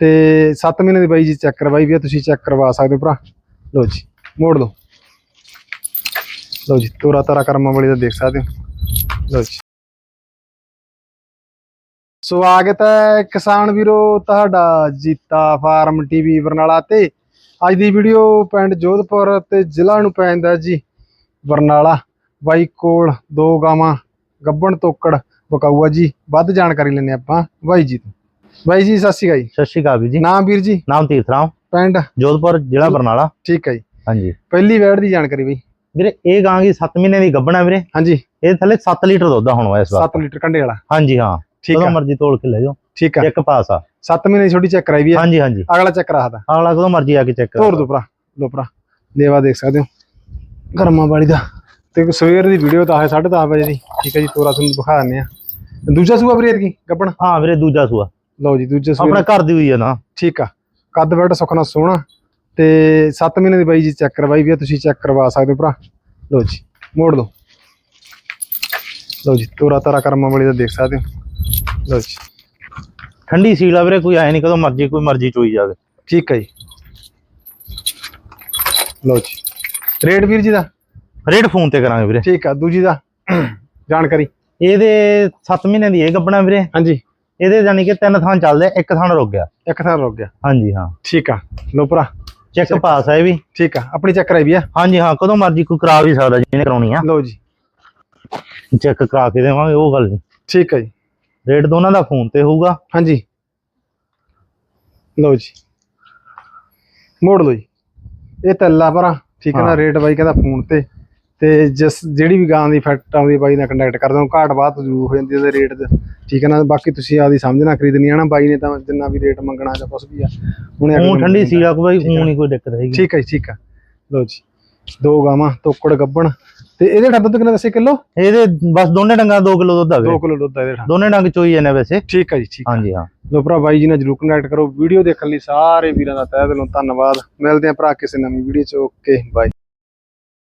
ਤੇ 7 ਮਹੀਨੇ ਦੀ ਬਾਈ ਜੀ ਚੈੱਕ ਕਰਵਾਈ ਵੀ ਆ, ਤੁਸੀਂ ਚੈੱਕ ਕਰਵਾ ਸਕਦੇ ਹੋ ਭਰਾ। ਲਓ ਜੀ, ਮੋੜ ਲਓ। ਲੋ ਜੀ, ਤੋਰਾ ਤਾਰਾ ਕਰਮਾਂ ਵਾਲੀ ਦਾ ਦੇਖ ਸਕਦੇ ਹੋ। ਲਓ ਜੀ। ਸਵਾਗਤ ਹੈ ਕਿਸਾਨ ਵੀਰੋ, ਤੁਹਾਡਾ ਜੀਤਾ ਫਾਰਮ ਟੀਵੀ ਬਰਨਾਲਾ ਤੇ। ਅੱਜ ਦੀ ਵੀਡੀਓ ਪਿੰਡ ਜੋਧਪੁਰ ਤੇ ਜ਼ਿਲ੍ਹਾ ਨੂੰ ਪੈਂਦਾ ਜੀ, ਬਰਨਾਲਾ। ਬਾਈ ਕੋਲ ਦੋ ਗਾਵਾਂ, ਗੱਬਣ ਤੋਕੜ, ਬਕਾਊਆ ਜੀ, ਵੱਧ ਜਾਣਕਾਰੀ ਲੈਣੇ ਆਪਾਂ। ਬਾਈ ਜੀ ਤੋਂ। ਬਾਈ ਜੀ ਸਤਿ ਸ਼੍ਰੀ ਅਕਾਲ ਜੀ। ਸਤਿ ਸ਼੍ਰੀ ਅਕਾਲ ਵੀਰ ਜੀ। ਨਾਮ ਵੀਰ ਜੀ? ਨਾਮ ਤੀਰਥ ਰਾਮ। ਪਿੰਡ? ਜੋਧਪੁਰ ਜ਼ਿਲ੍ਹਾ ਬਰਨਾਲਾ। ਠੀਕ ਹੈ ਜੀ। ਹਾਂਜੀ। ਪਹਿਲੀ ਵੈੜ ਦੀ ਜਾਣਕਾਰੀ ਬਈ। ਵੀਰੇ ਇਹ ਗਾਂ ਦੀ 7 ਮਹੀਨੇ ਦੀ ਗੱਭਣਾ ਵੀਰੇ? ਹਾਂਜੀ। ਇਹ ਥੱਲੇ 7 ਲੀਟਰ ਦੁੱਧ ਹੁਣ ਇਸ ਵਾਰ। 7 ਲੀਟਰ ਕੰਡੇ ਵਾਲਾ। ਹਾਂਜੀ ਹਾਂ। ਠੀਕ ਆ। ਮਰਜ਼ੀ ਤੋਲ ਕੇ ਲੈ ਜਾਓ। ਠੀਕ ਆ। ਇੱਕ ਪਾਸ ਆ। 7 ਮਹੀਨੇ ਦੀ ਛੋਟੀ ਚੈੱਕ ਕਰਾਈ ਵੀ ਆ। ਹਾਂਜੀ ਹਾਂਜੀ। ਅਗਲਾ ਚੈੱਕ ਕਰਾਹਦਾ ਅਗਲਾ ਕਦੋਂ ਮਰਜ਼ੀ ਆ ਕੇ ਚੈੱਕ ਤੋਰ ਦੋ ਭਰਾ ਲੋ ਭਰਾ। ਲੇਵਾ ਦੇਖ ਸਕਦੇ ਹੋ। ਗਰਮਾ ਵਾਲੀ ਦਾ। ਤੇ ਸਵੇਰ ਦੀ ਵੀਡੀਓ ਤਾਂ ਹੈ 10:30 ਵਜੇ ਦੀ। ਠੀਕ ਹੈ ਜੀ ਤੋਰਾ ਤੁਹਾਨੂੰ ਦਿਖਾ ਦਿੰਦੇ ਆ ਦੂਜਾ ਸੂਆ ਬਰੀਤ ਕੀ ਗੱਪਣ ਹਾਂ ਵੀਰੇ ਦੂਜਾ ਸੂਆ। ਲਓ ਜੀ ਦੂਜੇ ਸੂਏ ਆਪਣਾ ਘਰ ਦੀ ਹੋਈ ਆ ਨਾ। ਠੀਕ ਆ। ਕੱਦ ਬੈਡ ਸੁਖਣਾ ਸੋਹਣਾ ਤੇ 7 ਮਹੀਨੇ ਦੀ ਬਾਈ ਜੀ ਚੈੱਕ ਕਰਵਾਈ ਵੀ ਆ ਤੁਸੀਂ ਚੈੱਕ ਕਰਵਾ ਸਕਦੇ ਹੋ ਭਰਾ। ਲਓ ਜੀ ਮੋੜ ਲਓ ਲਓ ਜੀ ਤੋਰਾ ਤਾਰਾ ਕਰਮਾਂ ਵਾਲੀ ਦਾ ਦੇਖ ਸਕਦੇ ਹੋ। ਲਓ ਜੀ। ਠੰਡੀ ਸੀਲ ਆ ਵੀਰੇ ਕੋਈ ਆਏ ਨਹੀਂ ਕਦੋਂ ਮਰਜ਼ੀ ਕੋਈ ਮਰਜ਼ੀ ਚੋਈ ਜਾਵੇ। ਠੀਕ ਹੈ ਜੀ। ਲਓ ਜੀ। ਰੇਟ ਵੀਰ ਜੀ ਦਾ? ਰੇਟ ਫੋਨ ਤੇ ਕਰਾਂਗੇ ਵੀਰੇ। ਠੀਕ ਆ ਦੂਜੀ ਦਾ। ਜਾਣਕਾਰੀ। ਇਹਦੇ 7 ਮਹੀਨੇ ਦੀ ਇਹ ਗੱਭਣਾ ਵੀਰੇ। ਹਾਂਜੀ। ਇਹਦੇ ਜਾਨੀ ਕਿ ਤਿੰਨ ਥਾਂ ਚੱਲਦੇ ਇੱਕ ਥਾਂ ਰੁਕ ਗਿਆ। ਇੱਕ ਥਾਂ ਰੁਕ ਗਿਆ। ਹਾਂਜੀ ਹਾਂ। ਠੀਕ ਆ। ਲੋ ਭਰਾ ਚੈੱਕ ਪਾਸ ਇਹ ਵੀ। ਠੀਕ ਆ ਆਪਣੀ ਚੈੱਕ ਕਰਾਈ ਵੀ ਆ। ਹਾਂਜੀ ਹਾਂ ਕਦੋਂ ਮਰਜ਼ੀ ਕੋਈ ਕਰਾ ਵੀ ਸਕਦਾ ਜਿਹਨੇ ਕਰਾਉਣੀ ਆ। ਲਓ ਜੀ। ਚੈੱਕ ਕਰਾ ਕੇ ਦੇਵਾਂਗੇ ਉਹ ਗੱਲ ਨਹੀਂ। ਠੀਕ ਆ ਜੀ। ਰੇਟ ਦੋਨਾਂ ਦਾ ਫੋਨ ਤੇ ਹੋਊਗਾ। ਹਾਂਜੀ। ਲਓ ਜੀ। ਮੋੜ ਲਓ ਜੀ। ਇਹ ਤੱਲਾ ਭਰਾ। ਠੀਕ ਹੈ ਨਾ ਹਾਂ। ਰੇਟ ਬਾਈ ਕਹਿੰਦਾ ਫੋਨ ਤੇ। ਤੇ ਜਿਸ ਜਿਹੜੀ ਵੀ ਗਾਂ ਦੀ ਫੈਕਟ ਆਉਂਦੀ ਬਾਈ ਨਾਲ ਕੰਟੈਕਟ ਕਰਦੇ ਹੋ ਘਾਟ ਬਾਤ ਜ਼ਰੂਰ ਹੋ ਜਾਂਦੀ ਹੈ ਉਹਦੇ ਰੇਟ ਦੇ ਠੀਕ ਹੈ ਨਾ? ਬਾਕੀ ਤੁਸੀਂ ਆਪਦੀ ਸਮਝਣਾ ਖਰੀਦਣੀ ਆ ਨਾ ਬਾਈ ਨੇ ਤਾਂ ਜਿੰਨਾ ਵੀ ਰੇਟ ਮੰਗਣਾ ਜਾਂ ਕੁਛ ਵੀ ਆ ਉਹ ਠੰਡੀ। ਸੀ ਠੀਕ ਆ। ਉਹ ਨਹੀਂ ਕੋਈ ਦਿੱਕਤ ਹੈਗੀ ਠੀਕ ਹੈ ਠੀਕ ਆ। ਲਓ ਜੀ ਦੋ ਗਾਵਾਂ ਤੋਕੜ ਗੱਬਣ। ਤੇ ਇਹਦੇ ਠਾ ਦੁੱਧ ਕਿੰਨਾ ਦੱਸੇ ਕਿਲੋ? ਇਹਦੇ ਬਸ ਦੋਨੇ ਡੰਗਾਂ 2 ਕਿਲੋ ਦੁੱਧ ਆਵੇ 2 ਕਿਲੋ ਦੁੱਧ ਇਹਦੇ ਠਾ ਦੋਨੇ ਡੰਗ ਚੋਈ ਜਾਂਦੇ ਵੈਸੇ। ਠੀਕ ਹੈ ਜੀ ਠੀਕ ਹਾਂਜੀ ਹਾਂ। ਲੋ ਭਰਾ ਬਾਈ ਜੀ ਨਾਲ ਜਰੂਰ ਕਨੈਕਟ ਕਰੋ। ਵੀਡੀਓ ਦੇਖਣ ਲਈ ਸਾਰੇ ਵੀਰਾਂ ਦਾ ਤਹਿ ਦਿਲੋਂ ਧੰਨਵਾਦ। ਮਿਲਦੇ ਆਂ ਭਰਾ ਕਿਸੇ ਨਵੀਂ ਵੀਡੀਓ ਚ। Okay bye.